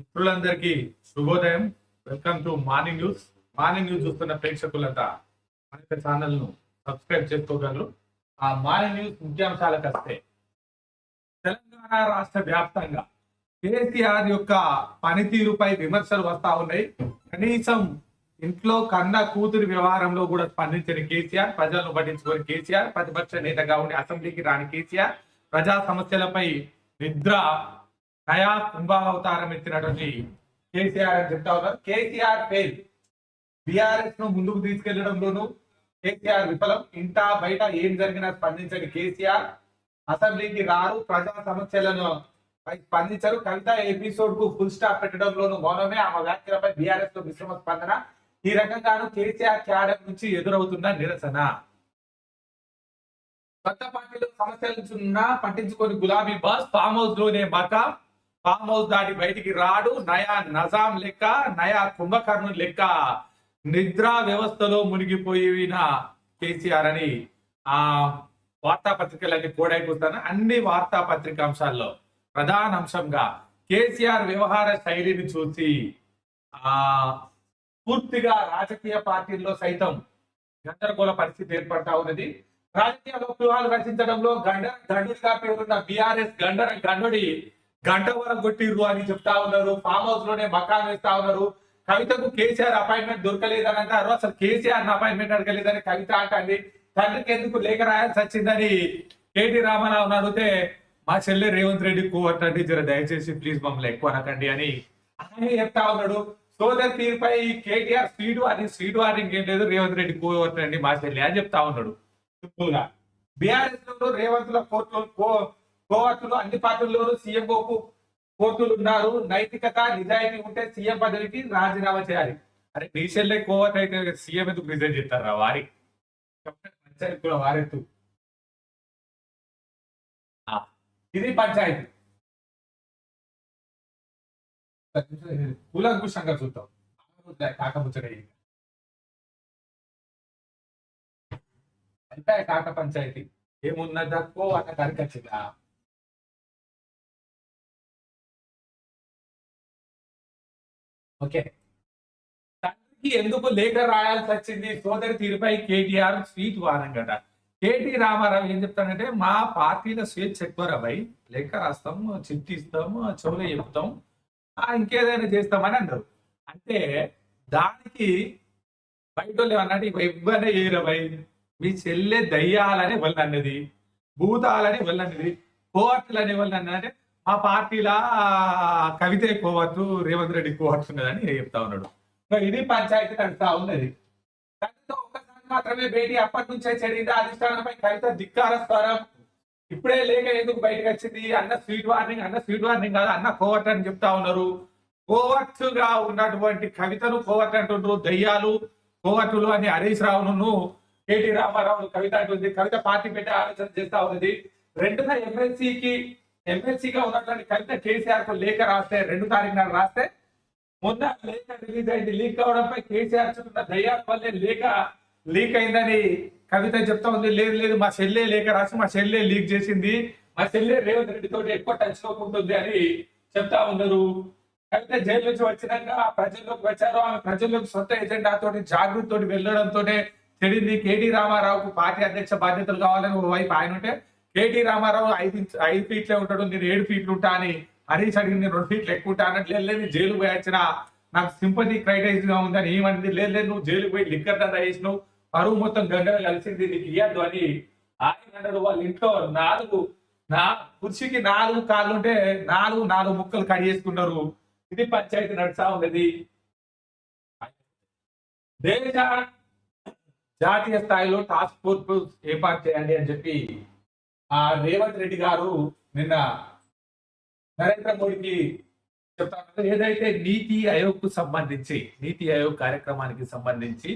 మిత్రులందరికీ శుభోదయం. Welcome to morning news morning news చూస్తున్న ప్రేక్షకులంతా మన యొక్క ఛానల్ను సబ్స్క్రైబ్ చేసుకోగలరు. ఆ మార్నింగ్ న్యూస్ ముఖ్యాంశాలకు వస్తే తెలంగాణ రాష్ట్ర వ్యాప్తంగా కేసీఆర్ యొక్క పనితీరుపై విమర్శలు వస్తా ఉన్నాయి. కనీసం ఇంట్లో కన్న కూతురి వ్యవహారంలో కూడా స్పందించిన కేసీఆర్ ప్రజలను పట్టించుకొని కేసీఆర్ ప్రతిపక్ష నేతగా ఉండి అసెంబ్లీకి రాని కేసీఆర్ ప్రజా సమస్యలపై నిద్ర నయా కుంభావతారం ఎత్తినటువంటి కేసీఆర్ అని చెప్తా ఉన్నారు. కేసీఆర్ ఫెయిల్ బీఆర్ఎస్ను ముందుకు తీసుకెళ్ళడంలోనూ కేసీఆర్ విఫలం. ఇంటా బయట ఏం జరిగినా స్పందించని కేసీఆర్ అసెంబ్లీకి రారు. ప్రజా సమస్యలను స్పందించరు. కవిత ఎపిసోడ్కు ఫుల్ స్టాప్ పెట్టడంలోనూ మౌనమే. ఆమె వ్యాఖ్యలపై బీఆర్ఎస్లో మిశ్రమ స్పందన. ఈ రకంగాను కేసీఆర్ క్యాడర్ నుంచి ఎదురవుతున్న నిరసన. కొత్త పార్టీలో సమస్యలు పట్టించుకొని గులాబీ బాస్ ఫామ్ హౌస్లోనే మత ఫామ్ హౌస్ దాటి బయటికి రాడు. నయా నజాం లెక్క నయా కుంభకర్ణుని లెక్క. నిద్రా వ్యవస్థలో మునిగిపోయిన కేసీఆర్ అని ఆ వార్తాపత్రికలన్నీ కోడైపోతాను అన్ని వార్తాపత్రిక అంశాల్లో ప్రధాన అంశంగా కేసీఆర్ వ్యవహార శైలిని చూసి ఆ పూర్తిగా రాజకీయ పార్టీల్లో సైతం గందరగోళ పరిస్థితి ఏర్పడతా ఉన్నది. రాజకీయ వ్యూహాలు రచించడంలో గండ గండుడిగా పేరున్న బీఆర్ఎస్ గండర గండుడి గంట కొట్టిర్రు అని చెప్తా ఉన్నారు. ఫామ్ హౌస్లోనే మకాన్ వేస్తా ఉన్నారు. కవితకు కేసీఆర్ అపాయింట్మెంట్ దొరకలేదని అంటారు అసలు కేసీఆర్ అపాయింట్మెంట్ అడగలేదని కవిత అంటండి తండ్రికి ఎందుకు లేఖ రాయాల్సి వచ్చిందని కేటీ రామారావు అడిగితే మా చెల్లె రేవంత్ రెడ్డి కోవట్టండి జర దయచేసి ప్లీజ్ మమ్మల్ని ఎక్కువ అనకండి అని ఆయన చెప్తా ఉన్నాడు. సోదర్ తీరుపై KTR sweet warning sweet warning ఏం లేదు రేవంత్ రెడ్డి కోవట్టండి మా చెల్లి అని చెప్తా ఉన్నాడు. బీఆర్ఎస్లో రేవంత్లో కోర్టు కో- అన్ని అన్ని పార్టీల్లోనూ సీఎంఓకు కోర్టులు ఉన్నారు. నైతికత నిజాయితీ ఉంటే సీఎం పదవికి రాజీనామా చేయాలి. అరే నీ కోవట్ అయితే సీఎం ఎందుకు రిజైన్ చేస్తారా వారి? పంచాయతీ కూడా వారెత్తు. ఇది పంచాయతీ. కూలంకుషంగా చూద్దాం. కాకముచ్చట అంటే కాక పంచాయతీ. ఏమున్నదక్కో అన్న కరికి ఓకే. తండ్రికి ఎందుకు లేఖ రాయాల్సి వచ్చింది? సోదరి తీరుపై కేటీఆర్ స్వీట్ వారంగట కదా కేటీ రామారావు ఏం చెప్తానంటే మా పార్టీలో స్వేచ్ఛ ఎక్కువ రాబాయి లేఖ రాస్తాం చిట్టి ఇస్తాం చెవులు చెప్తాం ఇంకేదైనా చేస్తామని అన్నారు అంటే దానికి బయట వాళ్ళు ఏమన్నట్టు ఇవ్వనే ఏరబాయి మీ చెల్లె దయ్యాలని వాళ్ళు అన్నది? భూతాలని వాళ్ళు అన్నది? కోర్టులని అనే వాళ్ళు అన్నది ఆ పార్టీలా కవిత కోవచ్చు రేవంత్ రెడ్డి కోవచ్చు ఉన్నదని చెప్తా ఉన్నాడు. ఇది పంచాయతీ నడుస్తా ఉన్నది. కవిత ఒక్కసారి మాత్రమే భేటీ అప్పటి నుంచే చెడింది. అధిష్టానంపై కవిత ధిక్కార స్వరం. ఇప్పుడే లేక ఎందుకు బయటకు వచ్చింది? అన్న స్వీట్ వార్నింగ్ అన్న స్వీట్ వార్నింగ్ కాదు అన్న కోవట్ అని చెప్తా ఉన్నారు. కోవట్టుగా ఉన్నటువంటి కవితను కోవట్ అంటుండ్రు దయ్యాలు. కోవట్టులు అని హరీష్ రావును కేటీ రామారావు కవిత అంటుంది. కవిత పార్టీ పెట్టే ఆలోచన చేస్తా ఉన్నది. రెండున ఎమ్మెల్సీకి ఎమ్మెల్సీగా ఉన్నటువంటి కవిత కేసీఆర్కు లేఖ రాస్తే రెండు తారీఖు నాడు రాస్తే మొన్న లేఖ రిలీజ్ అయింది లీక్ అవడంపై కేసీఆర్ చుట్టూ దయ్యాల వల్లే లేఖ లీక్ అయిందని కవిత చెప్తా ఉంది. లేదు లేదు మా చెల్లె లేఖ రాసి మా చెల్లె లీక్ చేసింది. మా చెల్లె రేవంత్ రెడ్డి తోటి ఎక్కువ టచ్లో ఉంటుంది అని చెప్తా ఉన్నారు. కవిత జైలు నుంచి వచ్చినాక ప్రజల్లోకి వచ్చారు. ఆమె ప్రజల్లోకి సొంత ఎజెండాతో తోటి జాగృతి తోటి వెళ్ళడంతోనే తెలియదు. కేటీ రామారావుకు పార్టీ అధ్యక్ష బాధ్యతలు కావాలని ఓ వైపు ఆయన ఉంటే కేటీ రామారావు ఐదు ఐదు ఫీట్లే ఉంటాడు నేను ఏడు ఫీట్లు ఉంటా అని హరీష్ అడిగింది నేను రెండు ఫీట్లు ఎక్కువ ఉంటా అన్నట్టు లేదు లేదు జైలు పోయాచ్చిన నాకు సింపతి క్రైటైజ్గా ఉందని ఏమంటుంది లేదు లేదు నువ్వు జైలు పోయి లిక్కర్ దండ చేసినావు పరువు మొత్తం గంగలు కలిసింది నీకు ఇయ్యద్దు అని ఆయన అన్నాడు. వాళ్ళ ఇంట్లో నాలుగు నా కుర్చీకి నాలుగు కాళ్ళు ఉంటే నాలుగు నాలుగు ముక్కలు కట్ చేసుకున్నారు. ఇది పంచాయతీ నడుస్తా ఉన్నది. దేశ జాతీయ స్థాయిలో టాస్క్ ఫోర్స్ ఏర్పాటు చేయండి అని చెప్పి ఆ రేవంత్ రెడ్డి గారు నిన్న నరేంద్ర మోడీకి చెప్తాను ఏదైతే నీతి ఆయోగ్కు సంబంధించి నీతి ఆయోగ్ కార్యక్రమానికి సంబంధించి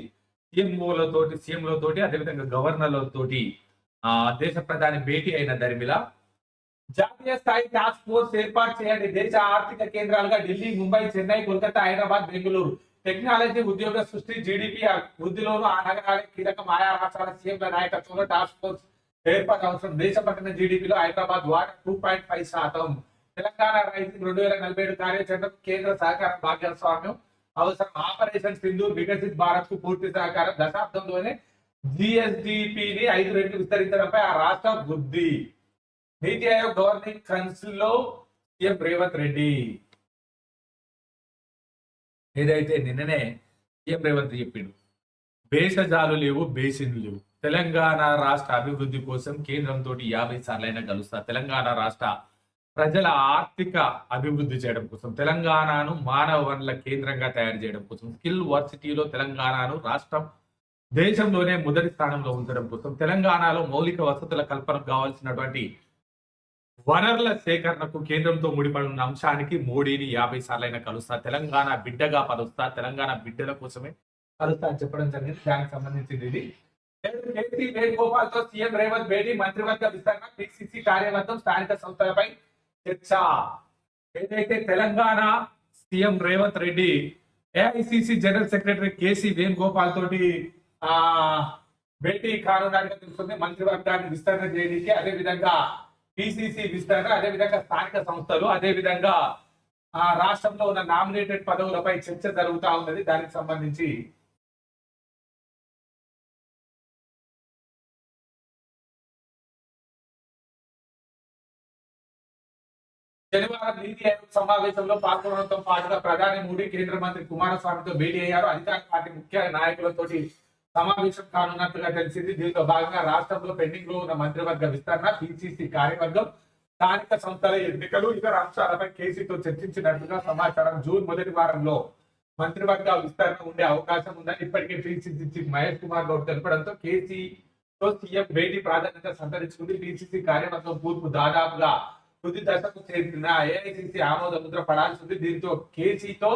సీఎంఓలతోటి సీఎంలతోటి అదేవిధంగా గవర్నర్లతోటి ఆ దేశ ప్రధాని భేటీ అయిన దరిమిల జాతీయ స్థాయి టాస్క్ ఫోర్స్ ఏర్పాటు చేయండి. దేశ ఆర్థిక కేంద్రాలుగా ఢిల్లీ ముంబై చెన్నై కోల్కతా హైదరాబాద్ బెంగళూరు టెక్నాలజీ ఉద్యోగ సృష్టి జీడిపి వృద్ధిలోనూ ఆ నగరాలే కీలకం ఆయా రాష్ట్రాల సీఎంల నాయకత్వంలో టాస్క్ ఫోర్స్ ఏర్పాటు అవసరం దేశ పట్టణ జీడిపిలో హైదరాబాద్ వాటా టూ పాయింట్ ఫైవ్ శాతం. తెలంగాణ రైతు రెండు వేల నలభై ఏడు కార్యాచరణకు కేంద్ర సహకార భాగస్వామ్యం అవసరం ఆపరేషన్ సింధు వికసిత్ భారత్కు పూర్తి సహకారం. దశాబ్దంలోనే జిఎస్డిపిని ఐదు రెట్లు విస్తరించడంపై ఆ రాష్ట్ర వృద్ధి. నీతి ఆయోగ్ గవర్నింగ్ కౌన్సిల్లో సీఎం రేవంత్ రెడ్డి. ఏదైతే నిన్ననే సీఎం రేవంత్ చెప్పిండు భేషజాలు లేవు బేసిన్లు లేవు. తెలంగాణ రాష్ట్ర అభివృద్ధి కోసం కేంద్రంతో యాభై సార్లైనా కలుస్తా తెలంగాణ రాష్ట్ర ప్రజల ఆర్థిక అభివృద్ధి చేయడం కోసం తెలంగాణను మానవ వనరుల కేంద్రంగా తయారు చేయడం కోసం స్కిల్ వర్సిటీలో తెలంగాణను రాష్ట్రం దేశంలోనే మొదటి స్థానంలో ఉంచడం కోసం తెలంగాణలో మౌలిక వసతుల కల్పనకు కావాల్సినటువంటి వనరుల సేకరణకు కేంద్రంతో ముడిపడి ఉన్న అంశానికి మోడీని యాభై సార్లైనా కలుస్తా తెలంగాణ బిడ్డగా పలుస్తా తెలంగాణ బిడ్డల కోసమే కలుస్తా అని చెప్పడం జరిగింది. దానికి సంబంధించింది ఇది. నేడు కేసీ వేణుగోపాల్తో సీఎం రేవంత్ భేటీ మంత్రివర్గ విస్తరణ పిసిసి కార్యవర్గం స్థానిక సంస్థలపై చర్చ. ఏదైతే Telangana CM Revanth Reddy AICC general secretary KC Venugopal తోటి ఆ భేటీ కానున్నట్టుగా తెలుస్తుంది. మంత్రివర్గాన్ని విస్తరణ చేయడానికి అదే విధంగా పిసిసి విస్తరణ అదే విధంగా స్థానిక సంస్థలు అదే విధంగా ఆ రాష్ట్రంలో ఉన్న నామినేటెడ్ పదవులపై చర్చ జరుగుతా ఉన్నది. దానికి సంబంధించి శనివారం నీతి ఆయోగ్ సమావేశంలో పాల్గొనడంతో పాటుగా ప్రధాని మోడీ కేంద్ర మంత్రి కుమారస్వామితో భేటీ అయ్యారు. అధికార పార్టీ ముఖ్య నాయకులతో సమావేశం కానున్నట్టుగా తెలిసింది. దీంతో భాగంగా రాష్ట్రంలో పెండింగ్లో ఉన్న మంత్రివర్గ విస్తరణ పిసిసి కార్యవర్గం స్థానిక సంస్థల ఎన్నికలు ఇతర అంశాలపై కేసీతో చర్చించినట్లుగా సమాచారం జూన్ మొదటి వారంలో మంత్రివర్గ విస్తరణ ఉండే అవకాశం ఉందని ఇప్పటికే పిసిసి చీఫ్ మహేష్ కుమార్ గౌడ్ తెలపడంతో కేసీతో సీఎం భేటీ ప్రాధాన్యత సంతరించుకుంది. పిసిసి కార్యవర్గం పూర్పు దాదాపుగా తుది దశకు చేరిన ఏఐసిసి ఆమోద ముద్ర పడాల్సి ఉంది దీంతో కేసీతో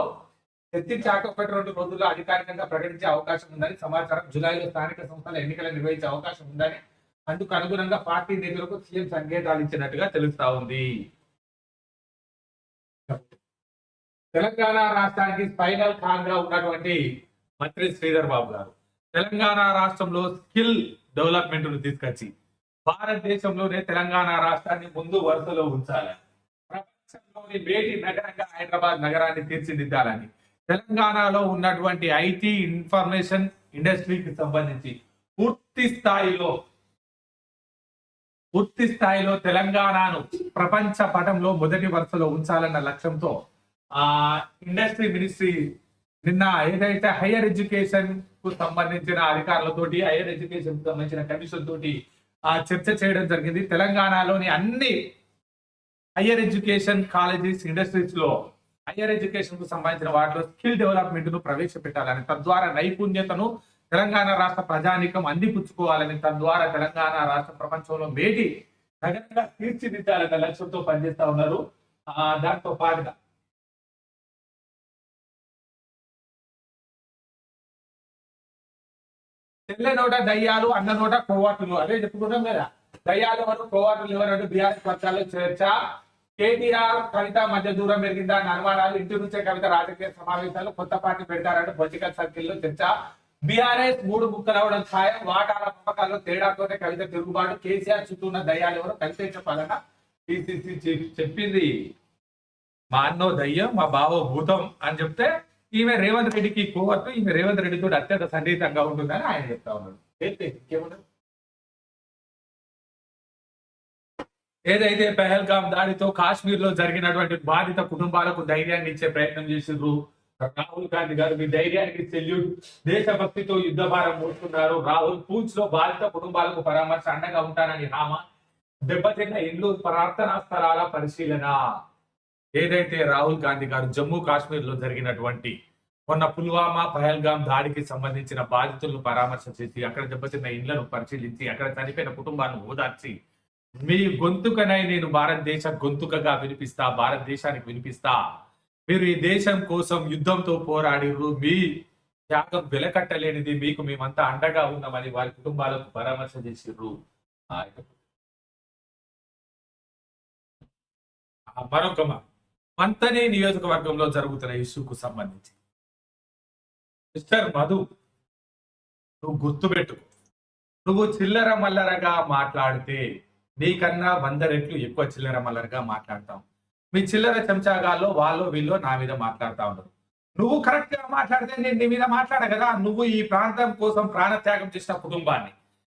చర్చించాక ఒకటి రెండు రోజుల్లో అధికారికంగా ప్రకటించే అవకాశం ఉందని సమాచారం. జులైలో స్థానిక సంస్థల ఎన్నికలు నిర్వహించే అవకాశం ఉందని అందుకు అనుగుణంగా పార్టీ నేతలకు సీఎం సంకేతాలు ఇచ్చినట్టుగా తెలుస్తా ఉంది. తెలంగాణ రాష్ట్రానికి స్పైనల్ ఖాన్గా ఉన్నటువంటి మంత్రి శ్రీధర్ బాబు గారు. తెలంగాణ రాష్ట్రంలో స్కిల్ డెవలప్మెంట్ను తీసుకొచ్చి భారతదేశంలోనే తెలంగాణ రాష్ట్రాన్ని ముందు వరుసలో ఉంచాలని. ప్రపంచంలోని వేటి నగరంగా హైదరాబాద్ నగరాన్ని తీర్చిదిద్దాలని. తెలంగాణలో ఉన్నటువంటి ఐటీ ఇన్ఫర్మేషన్ ఇండస్ట్రీకి సంబంధించి పూర్తి స్థాయిలో పూర్తి స్థాయిలో తెలంగాణను ప్రపంచ పటంలో మొదటి వరుసలో ఉంచాలన్న లక్ష్యంతో ఆ ఇండస్ట్రీ మినిస్ట్రీ నిన్న ఏదైతే హైయర్ ఎడ్యుకేషన్కు సంబంధించిన అధికారులతోటి హైయర్ ఎడ్యుకేషన్కు సంబంధించిన కమిషన్ తోటి ఆ చర్చ చేయడం జరిగింది. తెలంగాణలోని అన్ని హైయర్ ఎడ్యుకేషన్ కాలేజెస్ ఇండస్ట్రీస్లో హైయర్ ఎడ్యుకేషన్కు సంబంధించిన వాటిలో స్కిల్ డెవలప్మెంట్ను ప్రవేశపెట్టాలని తద్వారా నైపుణ్యతను తెలంగాణ రాష్ట్ర ప్రజానీకం అందిపుచ్చుకోవాలని తద్వారా తెలంగాణ రాష్ట్ర ప్రపంచంలో మేటి నగరంగా తీర్చిదిద్దాలన్న లక్ష్యంతో పనిచేస్తా ఉన్నారు. ఆ దాంతో పాటుగా తెల్ల నోట దయ్యాలు అన్న నోట కోవాటులు అదే చెప్పుకుంటాం కదా. దయ్యాలు ఎవరు కోవాటులు ఎవరు అంటే బీఆర్ఎస్ పక్షాల్లో చర్చ. కేటీఆర్ కవిత మధ్య దూరం పెరిగిందా అని అనుమానాలు. ఇంటి నుంచే కవిత రాజకీయ సమావేశాలు కొత్త పార్టీ పెడతారంటే పొలిటికల్ సర్కిల్లో చర్చ. బీఆర్ఎస్ మూడు ముక్కలు అవడం ఖాయం. వాటాల పంపకాల్లో తేడాతోనే కవిత తిరుగుబాటు. కేసీఆర్ చుట్టూ ఉన్న దయ్యాలు ఎవరు? కవిత చెప్పాలన్న పిసిసి చెప్పింది. మా అన్నో దయ్యం మా బావో భూతం అని చెప్తే ఈమె రేవంత్ రెడ్డికి కోవత్తు ఈమె రేవంత్ రెడ్డితో అత్యంత సన్నిహితంగా ఉంటుందని ఆయన చెప్తా ఉన్నాడు. ఏదైతే పెహల్గామ్ దాడితో కాశ్మీర్లో జరిగినటువంటి బాధిత కుటుంబాలకు ధైర్యాన్ని ఇచ్చే ప్రయత్నం చేసిండ్రు రాహుల్ గాంధీ గారు మీ ధైర్యానికి సెల్యూట్. దేశభక్తితో యుద్ధ భారం మోస్తున్నారు. రాహుల్ పూంచ్లో బాధిత కుటుంబాలకు పరామర్శ అండగా ఉంటారని హామా. దెబ్బతిన్న ఇండ్లు ప్రార్థనా స్థలాల పరిశీలన. ఏదైతే రాహుల్ గాంధీ గారు జమ్మూ కాశ్మీర్లో జరిగినటువంటి మొన్న పుల్వామా పహల్గాం దాడికి సంబంధించిన బాధితులను పరామర్శ చేసి అక్కడ దెబ్బతిన్న ఇండ్లను పరిశీలించి అక్కడ చనిపోయిన కుటుంబాన్ని ఓదార్చి మీ గొంతుకనై నేను భారతదేశ గొంతుకగా వినిపిస్తా భారతదేశానికి వినిపిస్తా. మీరు ఈ దేశం కోసం యుద్ధంతో పోరాడిరు మీ త్యాగం వెలకట్టలేనిది మీకు మేమంతా అండగా ఉన్నామని వారి కుటుంబాలకు పరామర్శ చేసిర్రు. మరొక మాట. పంతనే నియోజకవర్గంలో జరుగుతున్న ఇష్యూకు సంబంధించి. మిస్టర్ మధు నువ్వు గుర్తుపెట్టుకో. నువ్వు చిల్లర మల్లరగా మాట్లాడితే నీకన్నా వంద రెట్లు ఎక్కువ చిల్లర మల్లరగా మాట్లాడతాం. మీ చిల్లర చెంచాగాల్లో వాళ్ళు వీళ్ళు నా మీద మాట్లాడుతా ఉండరు. నువ్వు కరెక్ట్గా మాట్లాడితే నేను నీ మీద మాట్లాడ కదా. నువ్వు ఈ ప్రాంతం కోసం ప్రాణత్యాగం చేసిన కుటుంబాన్ని.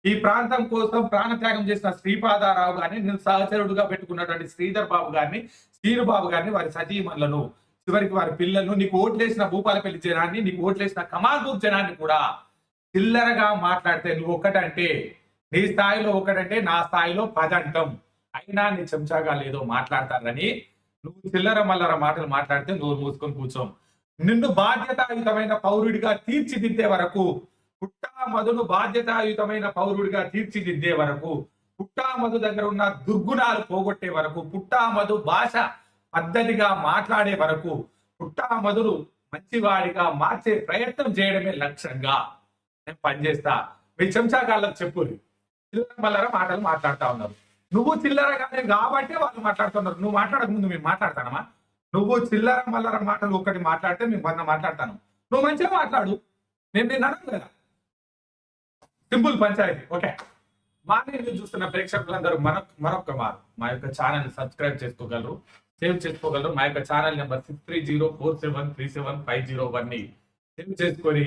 ఈ ప్రాంతం కోసం ప్రాణత్యాగం చేసిన శ్రీపాదారావు గారిని నేను సహచరుడుగా పెట్టుకున్నటువంటి శ్రీధర్ బాబు గారిని శ్రీను బాబు గారిని వారి సతీమణులను చివరికి వారి పిల్లలను నీకు ఓట్లేసిన భూపాలపల్లి జనాన్ని నీకు ఓట్లేసిన కమాల్పూర్ జనాన్ని కూడా చిల్లరగా మాట్లాడితే నువ్వు ఒక్కటంటే నీ స్థాయిలో ఒకటంటే నా స్థాయిలో పదంటం. అయినా నీ చెంచాగా లేదో మాట్లాడతారని నువ్వు చిల్లర మల్లర మాటలు మాట్లాడితే నువ్వు మూసుకొని కూర్చోం. నిన్ను బాధ్యతాయుతమైన పౌరుడిగా తీర్చిదిద్దే వరకు పుట్టా మధును బాధ్యతాయుతమైన పౌరుడిగా తీర్చిదిద్దే వరకు పుట్టా మధు దగ్గర ఉన్న దుర్గుణాలు పోగొట్టే వరకు పుట్టా మధు భాష పద్ధతిగా మాట్లాడే వరకు పుట్టామధును మంచివాడిగా మార్చే ప్రయత్నం చేయడమే లక్ష్యంగా నేను పనిచేస్తా. మీ చెంచాకాళ్ళకు చెప్పు చిల్లర మల్లర మాటలు మాట్లాడుతా ఉన్నారు. నువ్వు చిల్లర చిల్లరగానే కాబట్టి వాళ్ళు మాట్లాడుతున్నారు నువ్వు మాట్లాడక ముందు మేము మాట్లాడతానమా నువ్వు చిల్లర మల్లర మాటలు ఒకటి మాట్లాడితే మేము వంద మాట్లాడతాను. నువ్వు మంచిగా మాట్లాడు. మేము నేను అనను కదా. Simple panchayat. Okay. Morning news చూస్తున్న ప్రేక్షకులందరూ మన మరొక మారు మా యొక్క ఛానల్ సబ్స్క్రైబ్ చేసుకోగలరు సేవ్ చేసుకోగలరు. మా యొక్క channel number six three zero four seven three seven five zero వన్ని సేవ్ చేసుకొని